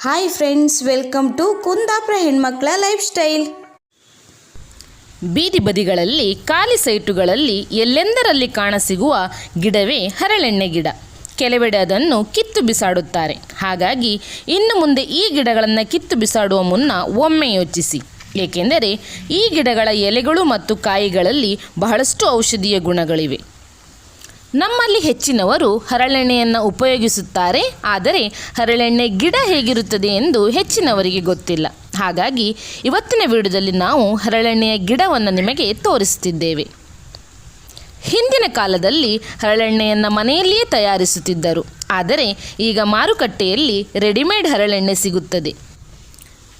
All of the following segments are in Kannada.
Hi friends welcome to Kundapura ಹೆಣ್ಮಕ್ಳ ಲೈಫ್ ಸ್ಟೈಲ್ ಬೀದಿ ಬದಿಗಳಲ್ಲಿ, ಖಾಲಿ ಸೈಟುಗಳಲ್ಲಿ ಎಲ್ಲೆಂದರಲ್ಲಿ ಕಾಣಸಿಗುವ ಗಿಡವೇ ಹರಳೆಣ್ಣೆ ಗಿಡ. ಕೆಲವೆಡೆ ಅದನ್ನು ಕಿತ್ತು ಬಿಸಾಡುತ್ತಾರೆ. ಹಾಗಾಗಿ ಇನ್ನು ಮುಂದೆ ಈ ಗಿಡಗಳನ್ನು ಕಿತ್ತು ಬಿಸಾಡುವ ಮುನ್ನ ಒಮ್ಮೆ ಯೋಚಿಸಿ. ಏಕೆಂದರೆ ಈ ಗಿಡಗಳ ಎಲೆಗಳು ಮತ್ತು ಕಾಯಿಗಳಲ್ಲಿ ಬಹಳಷ್ಟು ಔಷಧೀಯ ಗುಣಗಳಿವೆ. ನಮ್ಮಲ್ಲಿ ಹೆಚ್ಚಿನವರು ಹರಳೆಣ್ಣೆಯನ್ನು ಉಪಯೋಗಿಸುತ್ತಾರೆ, ಆದರೆ ಹರಳೆಣ್ಣೆ ಗಿಡ ಹೇಗಿರುತ್ತದೆ ಎಂದು ಹೆಚ್ಚಿನವರಿಗೆ ಗೊತ್ತಿಲ್ಲ. ಹಾಗಾಗಿ ಇವತ್ತಿನ ವಿಡಿಯೋದಲ್ಲಿ ನಾವು ಹರಳೆಣ್ಣೆಯ ಗಿಡವನ್ನು ನಿಮಗೆ ತೋರಿಸುತ್ತಿದ್ದೇವೆ. ಹಿಂದಿನ ಕಾಲದಲ್ಲಿ ಹರಳೆಣ್ಣೆಯನ್ನು ಮನೆಯಲ್ಲಿಯೇ ತಯಾರಿಸುತ್ತಿದ್ದರು, ಆದರೆ ಈಗ ಮಾರುಕಟ್ಟೆಯಲ್ಲಿ ರೆಡಿಮೇಡ್ ಹರಳೆಣ್ಣೆ ಸಿಗುತ್ತದೆ.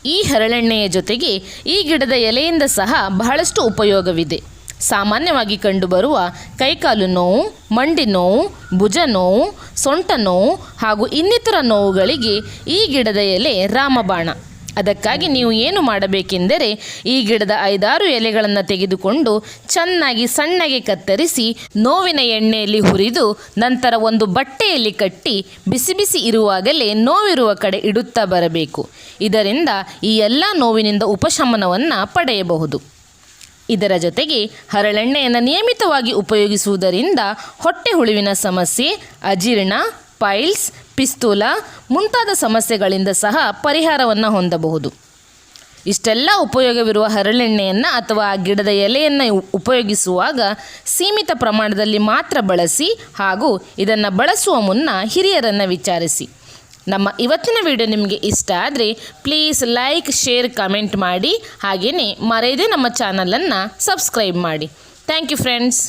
ಈ ಹರಳೆಣ್ಣೆಯ ಜೊತೆಗೆ ಈ ಗಿಡದ ಎಲೆಯಿಂದ ಸಹ ಬಹಳಷ್ಟು ಉಪಯೋಗವಿದೆ. ಸಾಮಾನ್ಯವಾಗಿ ಕಂಡುಬರುವ ಕೈಕಾಲು ನೋವು, ಮಂಡಿ ನೋವು, ಭುಜ ನೋವು, ಸೊಂಟ ನೋವು ಹಾಗೂ ಇನ್ನಿತರ ನೋವುಗಳಿಗೆ ಈ ಗಿಡದ ಎಲೆ ರಾಮಬಾಣ. ಅದಕ್ಕಾಗಿ ನೀವು ಏನು ಮಾಡಬೇಕೆಂದರೆ ಈ ಗಿಡದ ಐದಾರು ಎಲೆಗಳನ್ನು ತೆಗೆದುಕೊಂಡು ಚೆನ್ನಾಗಿ ಸಣ್ಣಗೆ ಕತ್ತರಿಸಿ ನೋವಿನ ಎಣ್ಣೆಯಲ್ಲಿ ಹುರಿದು ನಂತರ ಒಂದು ಬಟ್ಟೆಯಲ್ಲಿ ಕಟ್ಟಿ ಬಿಸಿ ಬಿಸಿ ಇರುವಾಗಲೇ ನೋವಿರುವ ಕಡೆ ಇಡುತ್ತಾ ಬರಬೇಕು. ಇದರಿಂದ ಈ ಎಲ್ಲ ನೋವಿನಿಂದ ಉಪಶಮನವನ್ನು ಪಡೆಯಬಹುದು. ಇದರ ಜೊತೆಗೆ ಹರಳೆಣ್ಣೆಯನ್ನು ನಿಯಮಿತವಾಗಿ ಉಪಯೋಗಿಸುವುದರಿಂದ ಹೊಟ್ಟೆ ಹುಳುವಿನ ಸಮಸ್ಯೆ, ಅಜೀರ್ಣ, ಪೈಲ್ಸ್, ಪಿಸ್ತೂಲ ಮುಂತಾದ ಸಮಸ್ಯೆಗಳಿಂದ ಸಹ ಪರಿಹಾರವನ್ನು ಹೊಂದಬಹುದು. ಇಷ್ಟೆಲ್ಲ ಉಪಯೋಗವಿರುವ ಹರಳೆಣ್ಣೆಯನ್ನು ಅಥವಾ ಆ ಗಿಡದ ಎಲೆಯನ್ನು ಉಪಯೋಗಿಸುವಾಗ ಸೀಮಿತ ಪ್ರಮಾಣದಲ್ಲಿ ಮಾತ್ರ ಬಳಸಿ ಹಾಗೂ ಇದನ್ನು ಬಳಸುವ ಮುನ್ನ ಹಿರಿಯರನ್ನು ವಿಚಾರಿಸಿ. ನಮ್ಮ ಇವತ್ತಿನ ವಿಡಿಯೋ ನಿಮಗೆ ಇಷ್ಟ ಆದರೆ ಪ್ಲೀಸ್ ಲೈಕ್ ಶೇರ್ ಕಮೆಂಟ್ ಮಾಡಿ. ಹಾಗೆಯೇ ಮರೆಯದೆ ನಮ್ಮ ಚಾನಲನ್ನು ಸಬ್ಸ್ಕ್ರೈಬ್ ಮಾಡಿ. Thank you friends